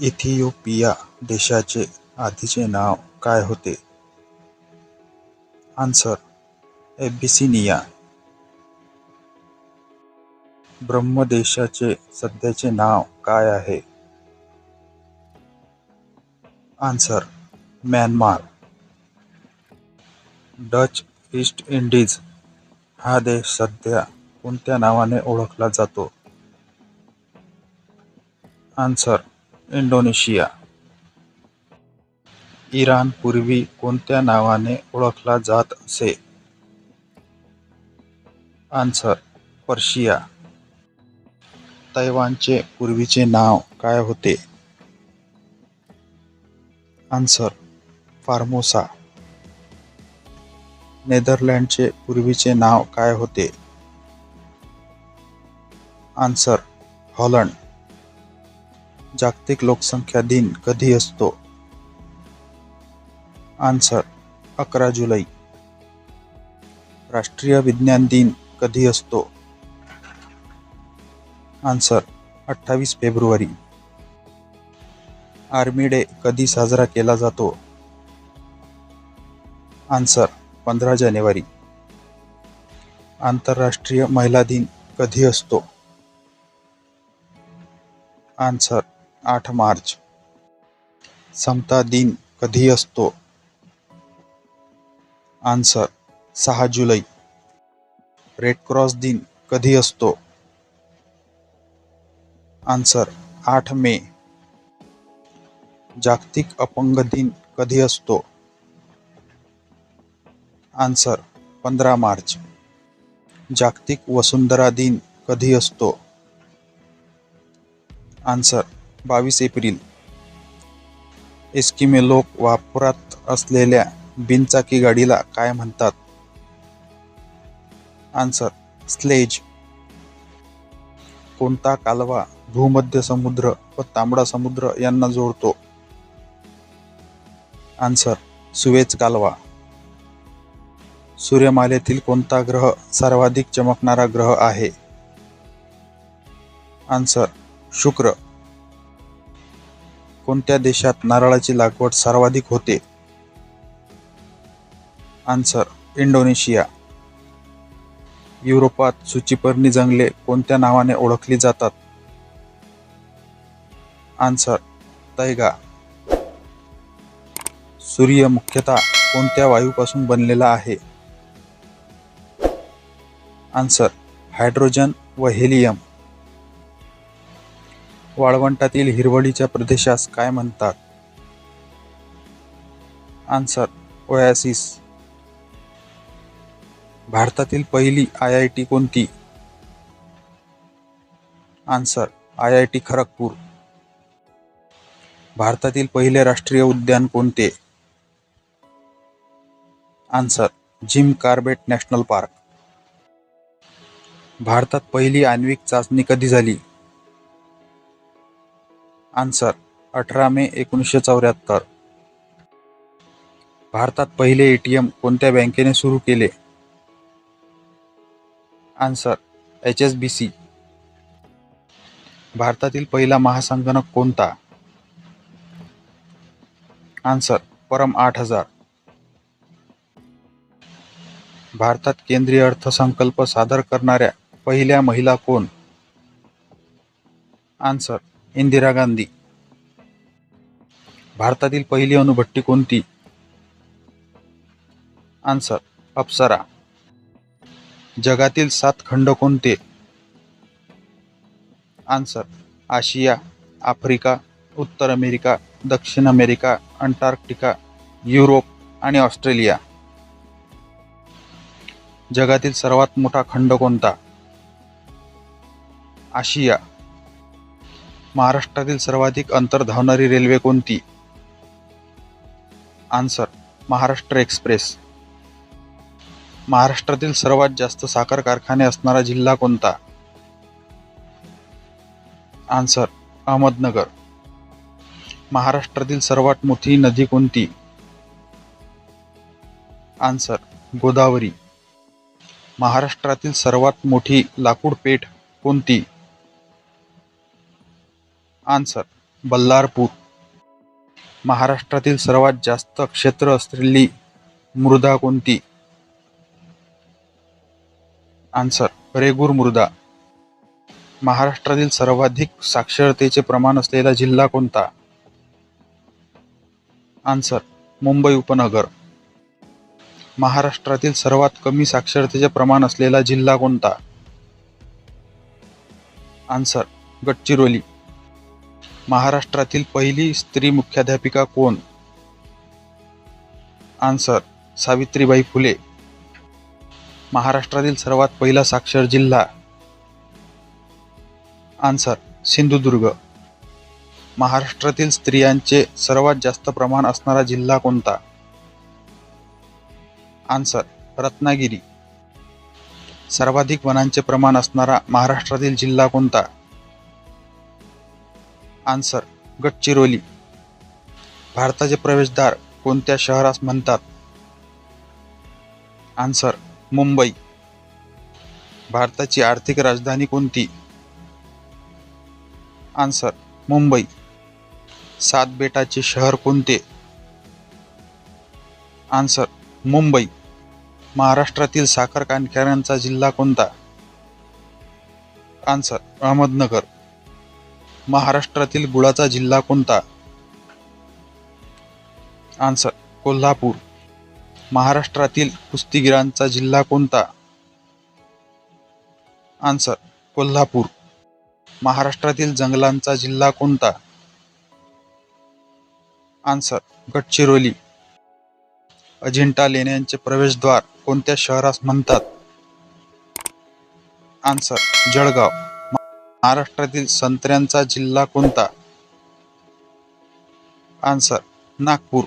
Ethiopia देशाचे आधीचे नाव काय होते? Answer Abyssinia. ब्रह्मदेशाचे सध्याचे नाव काय आहे? Answer Myanmar. Dutch East Indies हा देश सध्या कोणत्या नावाने ओळखला जातो? Answer Indonesia. इराण पूर्वी कोणत्या नावाने ओळखला जात असे? Answer Persia. तैवानचे पूर्वीचे नाव काय होते? Answer Formosa. नेदरलँडचे पूर्वीचे नाव काय होते? Answer Holland. जागतिक लोकसंख्या दिन कधी असतो? आन्सर अकरा जुलै. राष्ट्रीय विज्ञान दिन कधी असतो? आन्सर अठ्ठावीस फेब्रुवारी. आर्मी डे कधी साजरा केला जातो? आन्सर पंधरा जानेवारी. आंतरराष्ट्रीय महिला दिन कधी असतो? आन्सर आठ मार्च. समता दिन कधी असतो? आन्सर, सहा जुलै. रेड क्रॉस दिन कधी असतो? आन्सर, आठ मे. जागतिक अपंग दिन कधी असतो? आन्सर, पंधरा मार्च. जागतिक वसुंधरा दिन कधी असतो? आन्सर बावीस एप्रिल. एस्किमे लोक वापरात असलेल्या बिनचाकी गाडीला काय म्हणतात? Answer sledge. कोणता कालवा भूमध्य समुद्र व तांबडा समुद्र यांना जोडतो? आन्सर सुवेज कालवा. सूर्यमालेतील कोणता ग्रह सर्वाधिक चमकणारा ग्रह आहे? आन्सर शुक्र. कोणत्या देशात नारळाची लागवड सर्वाधिक होते? Answer Indonesia. युरोपात सुचिपर्णी जंगले कोणत्या नावाने ओळखली जातात? Answer taiga. सूर्य मुख्यतः कोणत्या वायूपासून बनलेला आहे? आन्सर हायड्रोजन व हेलियम. वाळवंटातील हिरवळीच्या प्रदेशास काय म्हणतात? Answer oasis. भारतातील पहिली आय आय टी कोणती? Answer I I T Kharagpur. भारतातील पहिले राष्ट्रीय उद्यान कोणते? Answer Jim Corbett National Park. भारतात पहिली आण्विक चाचणी कधी झाली? आन्सर अठरा मे एकोणीसशे चौऱ्याहत्तर. भारतात पहिले ए टी एम कोणत्या बँकेने सुरू केले? Answer H S B C. भारतातील पहिला महासंगणक कोणता? आन्सर परम आठ हजार. भारतात केंद्रीय अर्थसंकल्प सादर करणाऱ्या पहिल्या महिला कोण? आन्सर इंदिरा गांधी. भारतातील पहिली अणुभट्टी कोणती? आन्सर अप्सरा. जगातील सात खंड कोणते? आन्सर आशिया आफ्रिका उत्तर अमेरिका दक्षिण अमेरिका अंटार्क्टिका युरोप आणि ऑस्ट्रेलिया. जगातील सर्वात मोठा खंड कोणता? आशिया महाराष्ट्रातील सर्वाधिक अंतर धावणारी रेल्वे कोणती? Answer Maharashtra express. महाराष्ट्रातील सर्वात जास्त साखर कारखाने असणारा जिल्हा कोणता? आन्सर अहमदनगर. महाराष्ट्रातील सर्वात मोठी नदी कोणती? आन्सर गोदावरी. महाराष्ट्रातील सर्वात मोठी लाकूड पेठ कोणती? आन्सर बल्लारपूर. महाराष्ट्रातील सर्वात जास्त क्षेत्र असलेली मृदा कोणती? आन्सर रेगूर मृदा. महाराष्ट्रातील सर्वाधिक साक्षरतेचे प्रमाण असलेला जिल्हा कोणता? आन्सर मुंबई उपनगर. महाराष्ट्रातील सर्वात कमी साक्षरतेचे प्रमाण असलेला जिल्हा कोणता? आन्सर गडचिरोली. महाराष्ट्रातील पहिली स्त्री मुख्याध्यापिका कोण? आन्सर सावित्रीबाई फुले. महाराष्ट्रातील सर्वात पहिला साक्षर जिल्हा. आन्सर सिंधुदुर्ग. महाराष्ट्रातील स्त्रियांचे सर्वात जास्त प्रमाण असणारा जिल्हा कोणता? आन्सर रत्नागिरी. सर्वाधिक वनांचे प्रमाण असणारा महाराष्ट्रातील जिल्हा कोणता? आन्सर गडचिरोली. भारताचे प्रवेशद्वार कोणत्या शहरास म्हणतात? आन्सर मुंबई. भारताची आर्थिक राजधानी कोणती? आन्सर मुंबई. सात बेटाचे शहर कोणते? आन्सर मुंबई. महाराष्ट्रातील साखर कारखान्यांचा जिल्हा कोणता? आन्सर अहमदनगर. महाराष्ट्रातील गुळाचा जिल्हा कोणता? आन्सर कोल्हापूर. महाराष्ट्रातील कुस्तीगिरांचा जिल्हा कोणता? आन्सर कोल्हापूर. महाराष्ट्रातील जंगलांचा जिल्हा कोणता? आन्सर गडचिरोली. अजिंठा लेण्यांचे प्रवेशद्वार कोणत्या शहरास म्हणतात? आन्सर जळगाव. महाराष्ट्रातील संत्र्यांचा जिल्हा कोणता? आन्सर नागपूर.